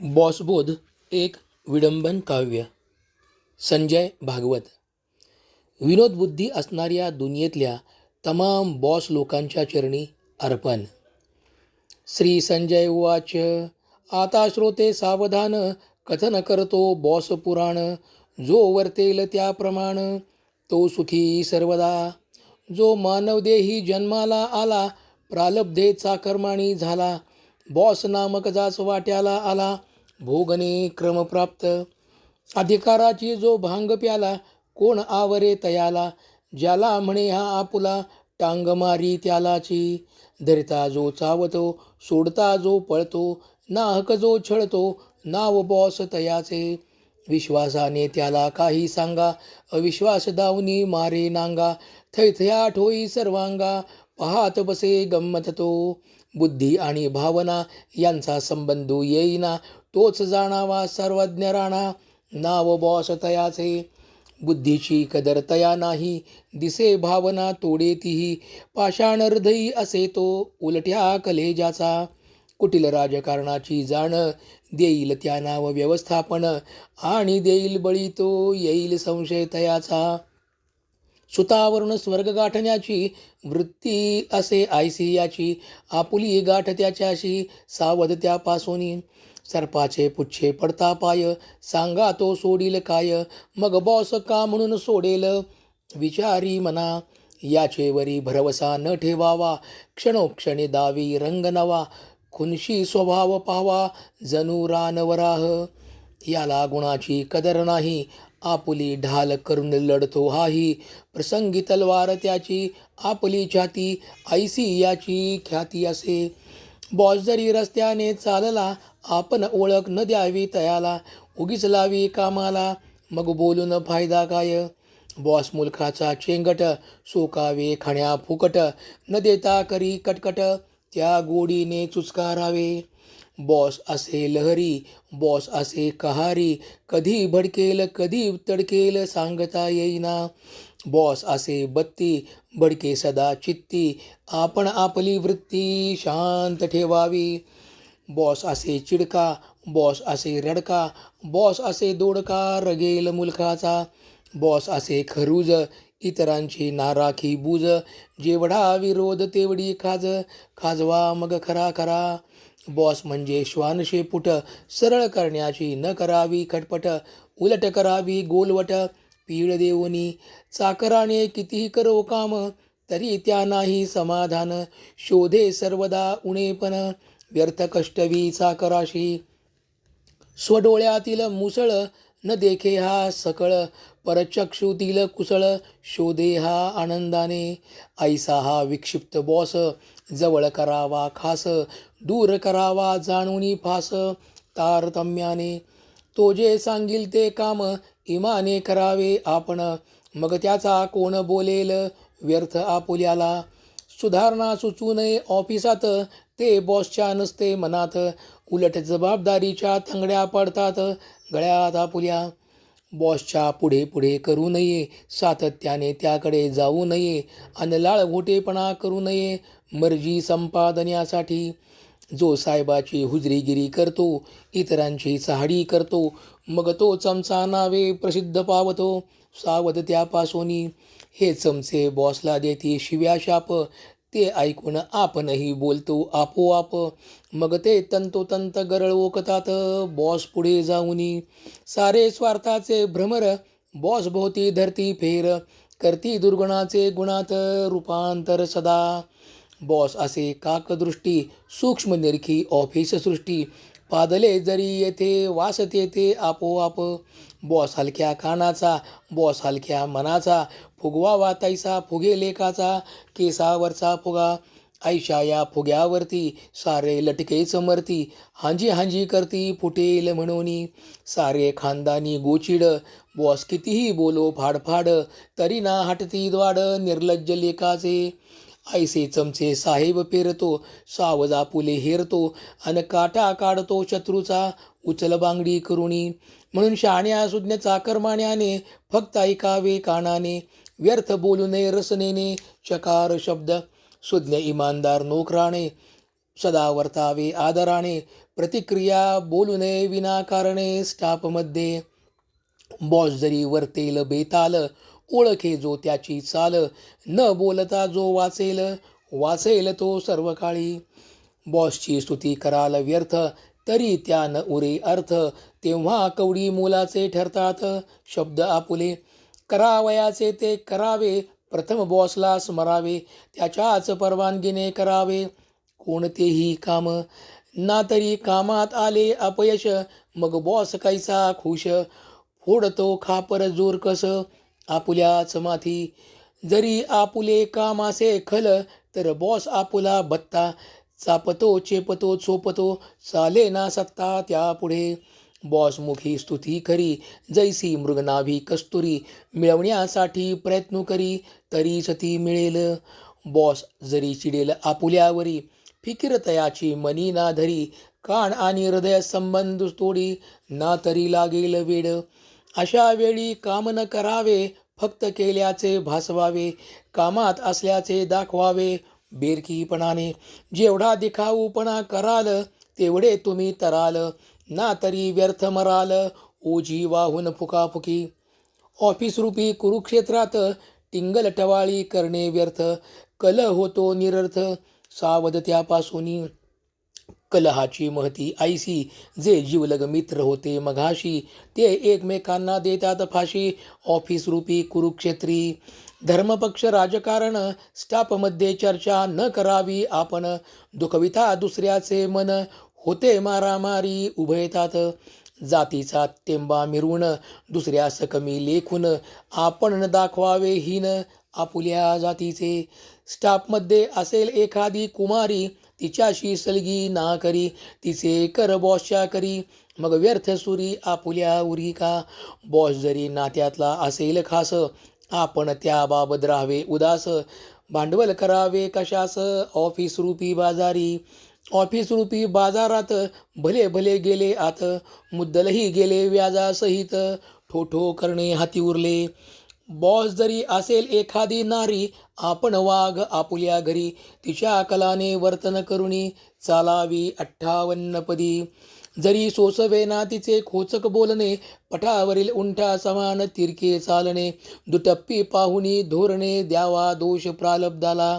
बॉसबोध एक विडंबन काव्य. संजय भागवत. विनोदबुद्धी असणाऱ्या दुनियेतल्या तमाम बॉस लोकांच्या चरणी अर्पण. श्री संजय उवाच आता श्रोते सावधान कथन करतो बॉस पुराण. जो वर्तेल त्याप्रमाण तो सुखी सर्वदा. जो मानवदेही जन्माला आला प्रालब्धेचा कर्माणी झाला. बॉस नामक जाच वाट्याला आला भोगणे क्रमप्राप्त अधिकाराची जो भांग प्याला कोण आवरे तयाला? ज्याला म्हणे हा आपुला टांग मारी त्यालाची. धरिता जो चावतो सोडता जो पळतो नाहक जो छळतो नाव बॉस तयाचे. विश्वासाने त्याला काही सांगा अविश्वास दावनी मारे नांगा. थैथया ठोई सर्वांगा पाहात बसे गंमत तो. बुद्धी आणि भावना यांचा संबंध येईना. तोच जाणावा सर्वज्ञ राणा. नाव बॉस तयाचे बुद्धीची कदर तया नाही. दिसे भावना तोडे तीही पाषाण हृदयी असे तो उलट्या कलेजाचा. कुटील राजकारणाची जाण देईल त्या नाव व्यवस्थापन. आणि देईल बळी तो येईल संशय तयाचा. सुतावरून स्वर्ग गाठण्याची वृत्ती असे आयसी याची आपुली गाठ त्याच्याशी सावध त्यापासून सर्पाचे पुच्छे पडता पाय सांगा तो सोडील काय? मग बॉस का म्हणून सोडेल? विचारी मना याचे वरी भरवसा न ठेवावा. क्षणोक्षणी दावी रंग नवा खुनशी स्वभाव पावा जणू रानवराह याला गुणाची कदर नाही आपुली ढाल करून लढतो हाही. प्रसंगी तलवार त्याची आपली छाती ऐसी याची ख्याती असे. बॉस जरी रस्त्याने चालला आपण ओळख न द्यावी तयाला. उगीच लावी कामाला मग बोलून फायदा काय? बॉस मुलखाचा चेंगट सोकावे खाण्या फुकट. न देता करी कटकट त्या गोडीने चुचकारावे. बॉस असे लहरी बॉस असे कहारी कधी भडकेल कधी तडकेल सांगता येईना. बॉस असे बत्ती भडके सदा चित्ती आपण आपली वृत्ती शांत ठेवावी. बॉस असे चिडका बॉस असे रडका बॉस असे दोडका रगेल मुलखाचा. बॉस असे खरूज इतरांची नाराखी बुज जेवढा विरोध तेवढी खाज खाजवा मग खरा खरा. बॉस म्हणजे श्वानशे पुट सरळ करण्याची न करावी खटपट उलट करावी गोलवट पीळ देऊनी चाकराने कितीही करो काम तरी त्या नाही समाधान शोधे सर्वदा उणेपण व्यर्थ कष्टवी चाकराशी. स्वडोळ्यातील मुसळ न देखे हा सकळ परचक्षुतील कुसळ शोधे हा आनंदाने. ऐसा हा विक्षिप्त बॉस जवळ करावा खास दूर करावा जाणूनी फास. तारतम्याने तो जे सांगील ते काम इमाने करावे आपण. मग त्याचा कोण बोलेल? व्यर्थ आपुल्याला. सुधारणा सुचू नये ऑफिसात. ते बॉसच्या नसते मनात. उलट जबाबदारीच्या तंगड्या पडतात. गळ्यात आपुल्या. बॉसच्या पुढे पुढे करू नये. सातत्याने त्याकडे जाऊ नये. आणि लाळ करू नये. मर्जी संपादन्यासाठी जो साहेबाची हुजरीगिरी करतो इतरांची सहाडी करतो मग तो चमचा नावे प्रसिद्ध पावतो. सावध त्यापासून. हे चमचे बॉसला देते शिव्या शाप. ते ऐकून आपणही बोलतो आपोआप. मग ते तंतोतंत गरळ ओकतात. बॉस पुढे जाऊनी सारे स्वार्थाचे भ्रमर बॉस भोवती धरती फेर करती दुर्गुणाचे गुणात रूपांतर सदा. बॉस असे काकदृष्टी सूक्ष्म निरखी ऑफिस सृष्टी. पादले जरी येथे वासते येते आपोआप बॉस हलक्या कानाचा बॉस हलक्या मनाचा फुगवा तैसा फुगे लेखाचा केसावरचा फुगा. ऐशा या फुग्यावरती सारे लटके चमरती हांजी हांजी करती फुटेल म्हणून. सारे खानदानी गोचिड बॉस कितीही बोलो फाडफाड तरी ना हटती द्वाड निर्लज्ज लेखाचे ऐसे चमचे साहेब पेरतो सावजा पुले हेरतो अन काटा काढतो शत्रूचा उचल बांगडी करुणी. म्हणून शहाण्या सुज्ञ चाकरमाण्याने फक्त ऐकावे कानाने व्यर्थ बोलू नये रसनेने चकार शब्द सुज्ञ इमानदार नोकराणे सदा वर्तावे आदराने प्रतिक्रिया बोलू नये विनाकारणे स्टाफमध्ये बॉस जरी वर्तेल बेताल ओळखे जो त्याची चाल. न बोलता जो वाचेल वाचेल तो सर्व काळी बॉसची स्तुती कराल व्यर्थ तरी त्या न उरे अर्थ. तेव्हा कवडी मोलाचे ठरतात शब्द आपुले. करावयाचे ते करावे प्रथम बॉसला स्मरावे त्याच्याच परवानगीने करावे. कोणतेही काम ना तरी कामात आले अपयश मग बॉस कैसा खुश? फोडतो खापर जोर कसं आपुल्याच माथी जरी आपुले काम असे खल तर बॉस आपुला बत्ता. चापतो चेपतो चोपतो चाले ना सत्ता त्यापुढे. बॉस मुखी स्तुती करी जैसी मृगनाभी कस्तुरी. मिळवण्यासाठी प्रयत्न करी तरी सती मिळेल. बॉस जरी चिडेल आपुल्यावरी फिकीर तयाची मनी ना धरी कान आणि हृदय संबंध तोडी ना तरी लागेल वेड. अशा वेळी काम न करावे फक्त केल्याचे भासवावे कामात असल्याचे दाखवावे बेरकीपणाने. जेवढा दिखाऊपणा कराल तेवढे तुम्ही तराल ना तरी व्यर्थ मराल ओझी वाहून फुकाफुकी. ऑफिस रूपी कुरुक्षेत्रात टिंगल टवाळी करणे व्यर्थ कल होतो निरर्थ सावध त्यापासून कलहाची महती. ऐसी जे जीवलग मित्र होते मघाशी ते एकमेकांना देतात फाशी. ऑफिस रूपी कुरुक्षेत्री धर्मपक्ष राजकारण स्टाफमध्ये चर्चा न करावी आपण. दुखविता दुसऱ्याचे मन होते मारामारी उभयतात. जातीचा तेंबा मिरवून दुसऱ्या कमी लेखून आपण न दाखवावे हीन आपुल्या जातीचे. स्टाफमध्ये असेल एखादी कुमारी तिच्याशी सलगी ना करी तिचे कर बॉसच्या करी. मग व्यर्थ सुरी आपुल्या उरी का? बॉस जरी नात्यातला असेल खास आपण त्याबाबत राहावे उदास. भांडवल करावे कशास? ऑफिस रूपी बाजारी. ऑफिस रूपी बाजारात भले भले गेले आत मुद्दलही गेले व्याजासहित. ठोठो करणे हाती उरले. बॉस जरी असेल एखादी नारी आपण वाघ आपुल्या घरी. तिच्या कलाने वर्तन करुणी चालावी अठ्ठावन्नपदी जरी सोसवेना तिचे खोचक बोलणे पठावरील उंठा समान तिरके चालणे. दुटप्पी पाहुणी धोरणे द्यावा दोष प्रालब्धाला.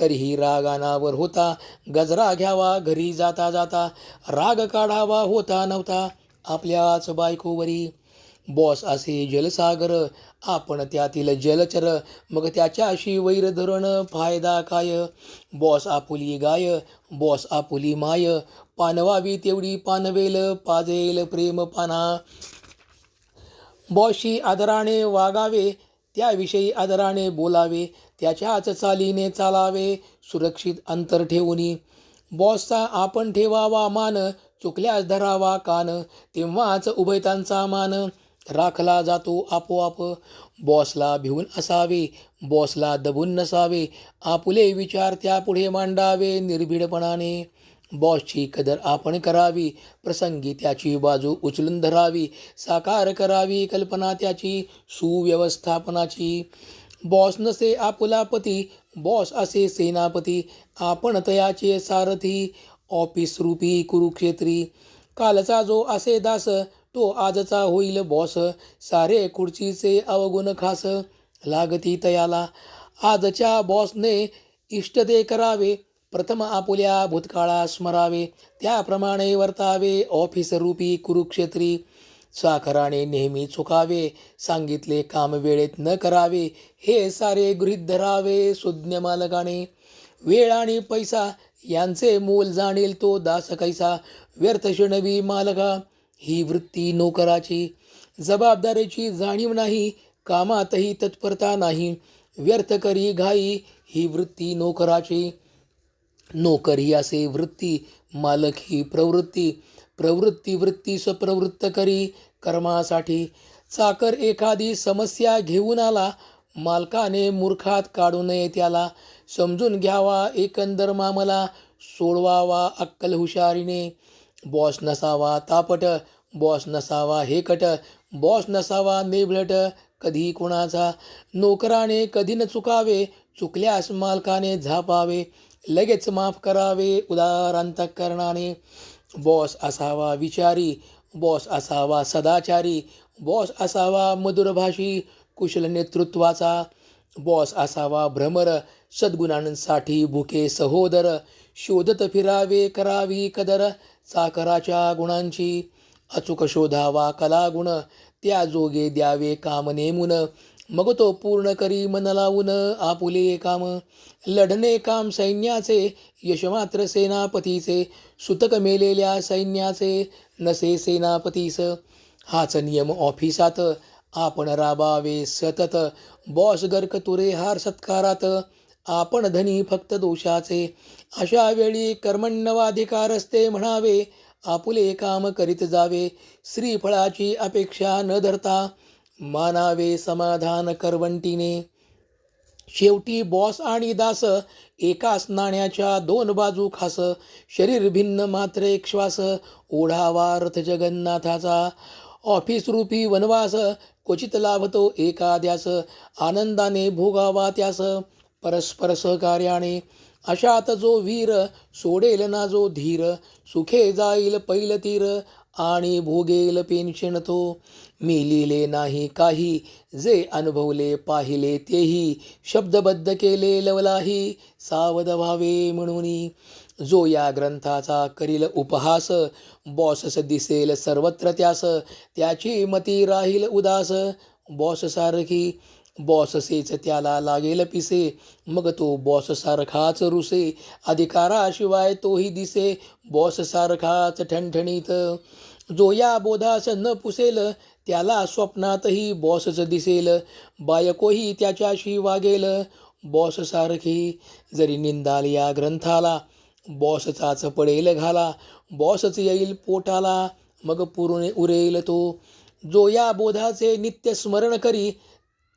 तरीही राग अनावर होता गजरा घ्यावा घरी जाता जाता. राग काढावा होता नव्हता आपल्याच बायकोवरी. बॉस असे जलसागर आपण त्यातील जलचर मग त्याच्याशी वैर धरण फायदा काय? बॉस आपुली गाय बॉस आपुली माय पानवावी तेवढी पानवेल पाजेल प्रेम पाना. बॉसशी आदराने वागावे त्याविषयी आदराने बोलावे त्याच्याच चालीने चालावे सुरक्षित अंतर ठेवूनी. बॉसचा आपण ठेवावा मान चुकल्यास धरावा कान तेव्हाच उभयतांचा मान. राखला जातो आपोआप. बॉसला भिवून असावे बॉसला दबून नसावे आपुले विचार त्यापुढे मांडावे निर्भीडपणाने. बॉसची कदर आपण करावी प्रसंगी त्याची बाजू उचलून धरावी साकार करावी कल्पना त्याची सुव्यवस्थापनाची. बॉस नसे आपुला पती बॉस असे सेनापती आपण तयाचे सारथी ऑफिस रूपी कुरुक्षेत्री. कालचा जो असे दास तो आजचा होईल बॉस सारे खुर्चीचे अवगुण खास. लागती तयाला. आजच्या बॉसने इष्ट ते करावे. प्रथम आपुल्या भूतकाळा स्मरावे. त्याप्रमाणे वर्तावे ऑफिस रूपी कुरुक्षेत्री. साखराने नेहमी चुकावे. सांगितले काम वेळेत न करावे. हे सारे गृहीत धरावे सुज्ञ मालकाने. वेळ आणि पैसा यांचे मोल जाणील तो दास कैसा. व्यर्थ शिणवी मालका. ही वृत्ती नोकराची जबाबदारीची जाणीव नाही कामातही तत्परता नाही. व्यर्थ करी घाई ही वृत्ती नोकराची. नोकर ही असे वृत्ती मालक ही प्रवृत्ती. प्रवृत्ती वृत्ती स्वप्रवृत्त करी कर्मासाठी. चाकर एखादी समस्या घेऊन आला मालकाने मूर्खात काढू नये त्याला. समजून घ्यावा एकंदर मामला सोडवावा अक्कल हुशारीने बॉस नसावा तापट. बॉस नसावा हेकट बॉस नसावा नेबलट कधी कुणाचा? नोकराने कधी न चुकावे चुकल्यास मालकाने झापावे. लगेच माफ करावे उदार अंतःकरणाने. बॉस असावा विचारी बॉस असावा सदाचारी बॉस असावा मधुरभाषी कुशल नेतृत्वाचा. बॉस असावा भ्रमर सद्गुणांसाठी भुके सहोदर. शोधत फिरावे करावी कदर साकराच्या गुणांची. अचूक शोधावा कला गुण त्या जोगे द्यावे काम नेमून. मग तो पूर्ण करी मन लावून आपुले काम. लढणे काम सैन्याचे यश मात्र सेनापतीचे. सुतक मेलेल्या सैन्याचे नसे सेनापतीस. हाच नियम ऑफिसात. आपण राबावे सतत. बॉस गर्क तुरे हार सत्कारात. आपण धनी फक्त दोषाचे. अशा वेळी कर्मण्णवाधिकारस्ते म्हणावे आपुले काम करीत जावे श्रीफळाची अपेक्षा न धरता मानावे समाधान करवंटीने. शेवटी बॉस आणि दास एकाच नाण्याच्या दोन बाजू खास शरीर भिन्न मात्र एक श्वास ओढावा रथ जगन्नाथाचा. ऑफिस रूपी वनवास क्वचित लाभतो एकाद्यास आनंदाने भोगावा त्यास परस्पर सहकार्याने. अशात जो वीर सोडेल ना जो धीर सुखे जाईल पैल तीर आणि भोगेल पेन्शन तो. मी लिहिले नाही काही जे अनुभवले पाहिले तेही. शब्दबद्ध केले लवलाही सावध व्हावे म्हणून. जो या ग्रंथाचा करील उपहास बॉसस दिसेल सर्वत्र त्यास. त्याची मती राहील उदास बॉस सारखी बॉससेच त्याला लागेल पिसे. मग तो बॉस सारखाच रुसे. अधिकाराशिवाय तोही दिसे. बॉस सारखाच ठणठणीत. जो या बोधास न पुसेल त्याला स्वप्नातही बॉसच दिसेल. बायकोही त्याच्याशी वागेल. बॉस सारखी जरी निंदाल या ग्रंथाला बॉसचाच पडेल घाला. बॉसच येईल पोटाला मग पूर्ण उरेल तो. जो या बोधाचे नित्य स्मरण करी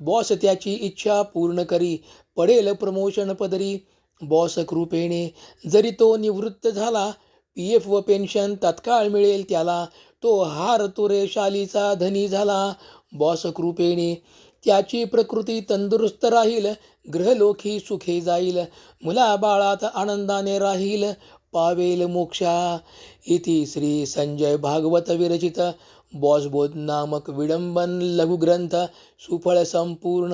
बॉस त्याची इच्छा पूर्ण करी. पडेल प्रमोशन पदरी. बॉस कृपेने जरी तो निवृत्त झाला पी एफ व पेन्शन तत्काळ मिळेल त्याला. तो हार तुरे शालीचा धनी झाला. बॉस कृपेने त्याची प्रकृती तंदुरुस्त राहील. ग्रहलोकी सुखे जाईल. मुला बाळात आनंदाने राहील. पावेल मोक्षा. इति श्री संजय भागवत विरचित. बॉसबोध नामक विडंबन लघुग्रंथ सुफळ संपूर्ण.